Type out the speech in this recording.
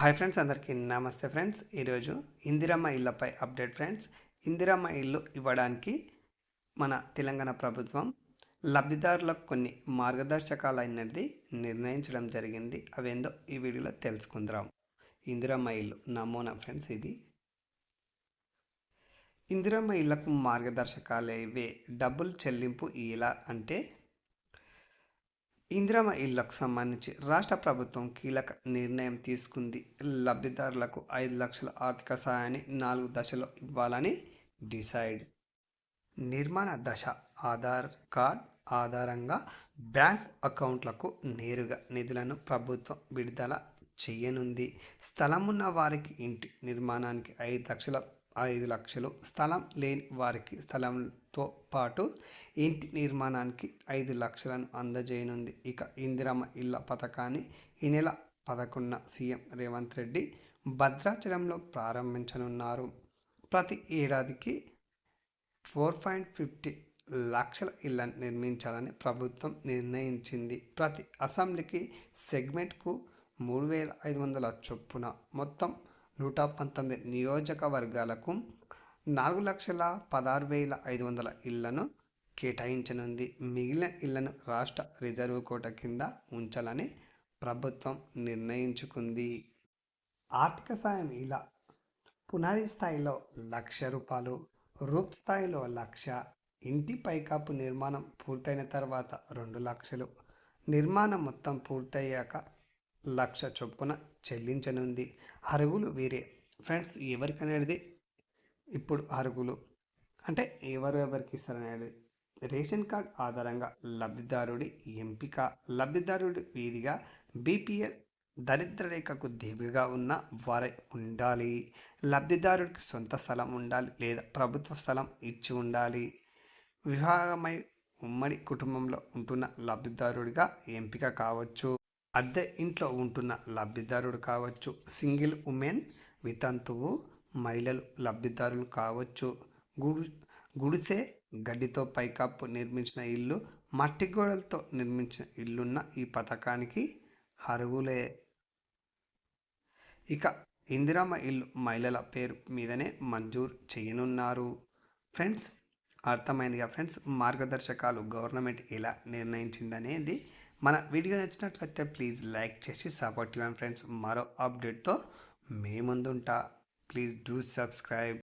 Hi friends అందరికీ నమస్తే friends. ఈరోజు ఇందిరమ్మ ఇళ్ళపై అప్డేట్ ఫ్రెండ్స్. ఇందిరమ్మ ఇల్లు ఇవ్వడానికి మన తెలంగాణ ప్రభుత్వం లబ్ధిదారులకు కొన్ని మార్గదర్శకాలు అయినది నిర్ణయించడం జరిగింది. అవేందో ఈ వీడియోలో తెలుసుకుందాం. ఇందిరమ్మ ఇల్లు నమూనా ఫ్రెండ్స్ ఇది. ఇందిరమ్మ ఇళ్ళకు మార్గదర్శకాలు ఇవే డబ్బులు చెల్లింపు ఎలా అంటే ఇందిరమ్మ ఇళ్ళకు సంబంధించి రాష్ట్ర ప్రభుత్వం కీలక నిర్ణయం తీసుకుంది. లబ్ధిదారులకు ఐదు లక్షల ఆర్థిక సహాయాన్ని నాలుగు దశలో ఇవ్వాలని డిసైడ్. నిర్మాణ దశ ఆధార్ కార్డ్ ఆధారంగా బ్యాంక్ అకౌంట్లకు నేరుగా నిధులను ప్రభుత్వం విడుదల చేయనుంది. స్థలం ఉన్న వారికి ఇంటి నిర్మాణానికి ఐదు లక్షల ఐదు లక్షలు. స్థలం లేని వారికి స్థలంతో పాటు ఇంటి నిర్మాణానికి ఐదు లక్షలను అందజేయనుంది. ఇక ఇందిరమ్మ ఇళ్ళ పథకాన్ని ఈ నెల పదకొండున సీఎం రేవంత్ రెడ్డి భద్రాచలంలో ప్రారంభించనున్నారు. ప్రతి ఏడాదికి ఫోర్ పాయింట్ ఫిఫ్టీ లక్షల ఇళ్ళను నిర్మించాలని ప్రభుత్వం నిర్ణయించింది. ప్రతి అసెంబ్లీకి సెగ్మెంట్కు మూడు వేల ఐదు వందల చొప్పున మొత్తం నూట పంతొమ్మిది నియోజకవర్గాలకు నాలుగు లక్షల పదహారు వేల ఐదు వందల ఇళ్ళను కేటాయించనుంది. మిగిలిన ఇళ్ళను రాష్ట్ర రిజర్వ్ కోట కింద ఉంచాలని ప్రభుత్వం నిర్ణయించుకుంది. ఆర్థిక సాయం ఇలా పునాది స్థాయిలో లక్ష రూపాయలు రూప్ స్థాయిలో లక్ష ఇంటి పైకాపు నిర్మాణం పూర్తయిన తర్వాత రెండు లక్షలు నిర్మాణం మొత్తం పూర్తయ్యాక లక్ష చొప్పున చెల్లించనుంది. అరుగులు వేరే. ఫ్రెండ్స్ ఎవరికనేది? ఇప్పుడు అరుగులు. అంటే ఎవరు ఎవరికి ఇస్తారనేది. రేషన్ కార్డ్ ఆధారంగా లబ్ధిదారుడి ఎంపిక. లబ్ధిదారుడి వీధిగా బీపీఎల్ దరిద్ర రేఖకు దిగుగా ఉన్న వారై ఉండాలి. లబ్ధిదారుడికి సొంత స్థలం ఉండాలి లేదా ప్రభుత్వ స్థలం ఇచ్చి ఉండాలి. వివాహమై ఉమ్మడి కుటుంబంలో ఉంటున్న లబ్ధిదారుడిగా ఎంపిక కావచ్చు. అద్దె ఇంట్లో ఉంటున్న లబ్ధిదారుడు కావచ్చు సింగిల్ ఉమెన్ వితంతువు మహిళలు లబ్ధిదారులు కావచ్చు. గుడు గుడిసె గడ్డితో పైకప్పు నిర్మించిన ఇల్లు మట్టి గోడలతో నిర్మించిన ఇల్లున్న ఈ పథకానికి అరువులే ఇక ఇందిరమ్మ ఇల్లు మహిళల పేరు మీదనే మంజూరు చేయనున్నారు. ఫ్రెండ్స్ అర్థమైందిగా ఫ్రెండ్స్ మార్గదర్శకాలు గవర్నమెంట్ ఎలా నిర్ణయించిందనేది మన వీడియో నచ్చినట్లయితే ప్లీజ్ లైక్ చేసి సపోర్ట్ ఇవ్వండి ఫ్రెండ్స్ మరో అప్డేట్తో మీ ముందుంటా. Please do subscribe